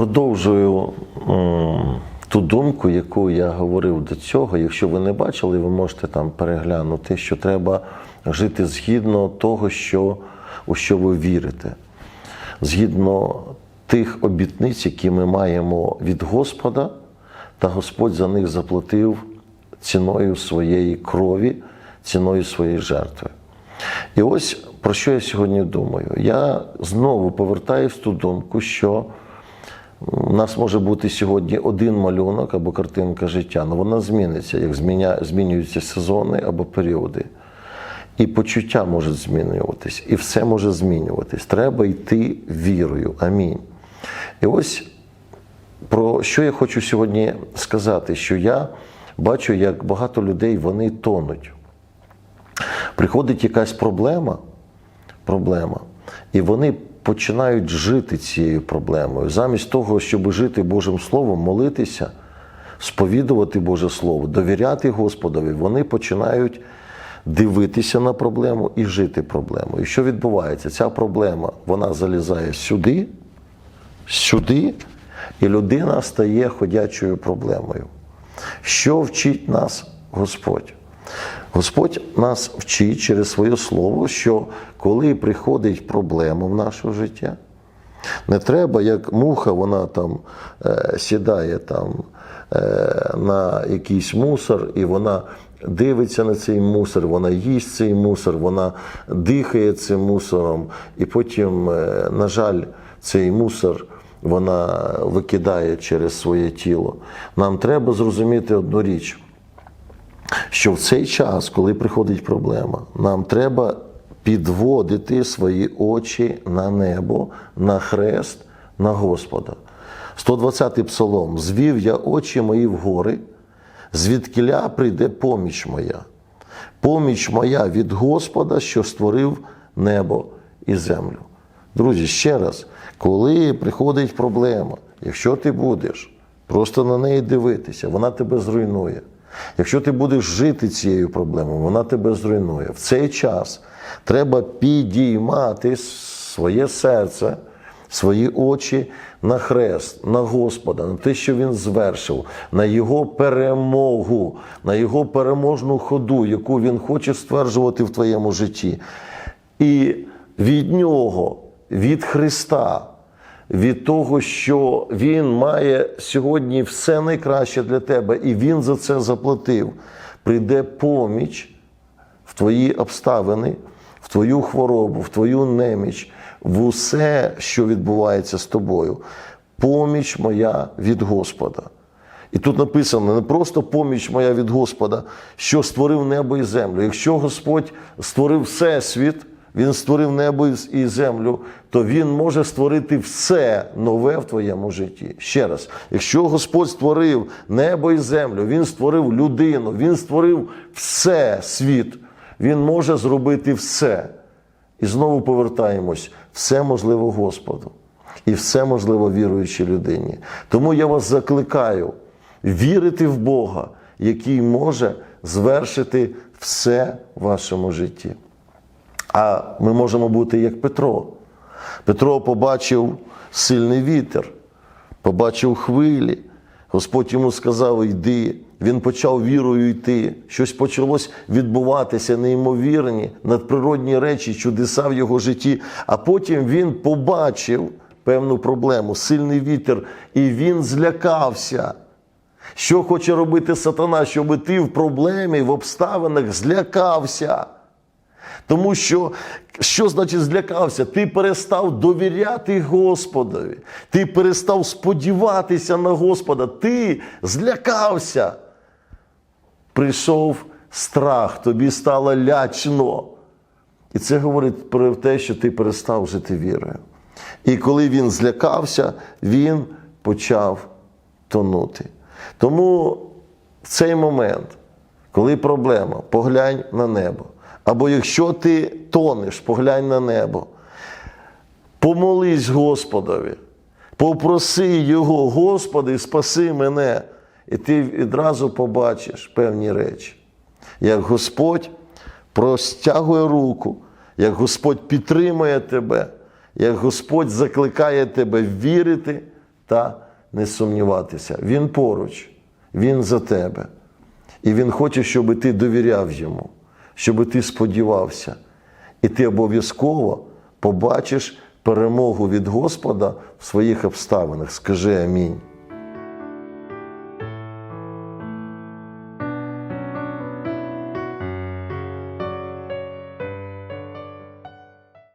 Продовжую ту думку, яку я говорив до цього. Якщо ви не бачили, ви можете там переглянути, що треба жити згідно того, що, у що ви вірите, згідно тих обітниць, які ми маємо від Господа, та Господь за них заплатив ціною своєї крові, ціною своєї жертви. І ось про що я сьогодні думаю. Я знову повертаюсь в ту думку, що у нас може бути сьогодні один малюнок або картинка життя, але вона зміниться, як змінюються сезони або періоди. І почуття можуть змінюватись, і все може змінюватись. Треба йти вірою. Амінь. І ось про що я хочу сьогодні сказати, що я бачу, як багато людей вони тонуть. Приходить якась проблема, проблема, і вони починають жити цією проблемою. Замість того, щоб жити Божим Словом, молитися, сповідувати Боже Слово, довіряти Господові, вони починають дивитися на проблему і жити проблемою. І що відбувається? Ця проблема вона залізає сюди, сюди, і людина стає ходячою проблемою. Що вчить нас Господь? Господь нас вчить через своє слово, що коли приходить проблема в наше життя, не треба, як муха, вона там е, сідає там е, на якийсь мусор, і вона дивиться на цей мусор, вона їсть цей мусор, вона дихає цим мусором, і потім, е, на жаль, цей мусор вона викидає через своє тіло. Нам треба зрозуміти одну річ що в цей час, коли приходить проблема, нам треба підводити свої очі на небо, на хрест, на Господа. 120-й псалом: звів я очі мої в гори, звідкиля прийде поміч моя. Поміч моя від Господа, що створив небо і землю. Друзі, ще раз, коли приходить проблема, якщо ти будеш просто на неї дивитися, вона тебе зруйнує. Якщо ти будеш жити цією проблемою, вона тебе зруйнує. В цей час треба підіймати своє серце, свої очі на хрест, на Господа, на те, що Він звершив, на Його перемогу, на Його переможну ходу, яку Він хоче стверджувати в твоєму житті. І від Нього, від Христа, від того, що Він має сьогодні все найкраще для тебе, і Він за це заплатив. Прийде поміч в твої обставини, в твою хворобу, в твою неміч, в усе, що відбувається з тобою. Поміч моя від Господа. І тут написано не просто поміч моя від Господа, що створив небо і землю. Якщо Господь створив всесвіт, Він створив небо і землю, то Він може створити все нове в твоєму житті. Ще раз, якщо Господь створив небо і землю, Він створив людину, Він створив все світ, Він може зробити все. І знову повертаємось, все можливо Господу. І все можливо віруючій людині. Тому я вас закликаю вірити в Бога, який може звершити все в вашому житті. А ми можемо бути як Петро. Петро побачив сильний вітер, побачив хвилі. Господь йому сказав: йди. Він почав вірою йти. Щось почалось відбуватися, неймовірні, надприродні речі, чудеса в його житті. А потім він побачив певну проблему, сильний вітер, і він злякався. Що хоче робити сатана, щоб ти в проблемі, в обставинах злякався. Тому що, що значить злякався? Ти перестав довіряти Господові, ти перестав сподіватися на Господа, ти злякався. Прийшов страх, тобі стало лячно. І це говорить про те, що ти перестав жити вірою. І коли він злякався, він почав тонути. Тому в цей момент, коли проблема, поглянь на небо. Або якщо ти тонеш, поглянь на небо. Помолись Господові, попроси Його, Господи, спаси мене. І ти відразу побачиш певні речі. Як Господь простягує руку, як Господь підтримує тебе, як Господь закликає тебе вірити та не сумніватися. Він поруч, він за тебе. І він хоче, щоб ти довіряв йому, щоб ти сподівався. І ти обов'язково побачиш перемогу від Господа в своїх обставинах. Скажи амінь.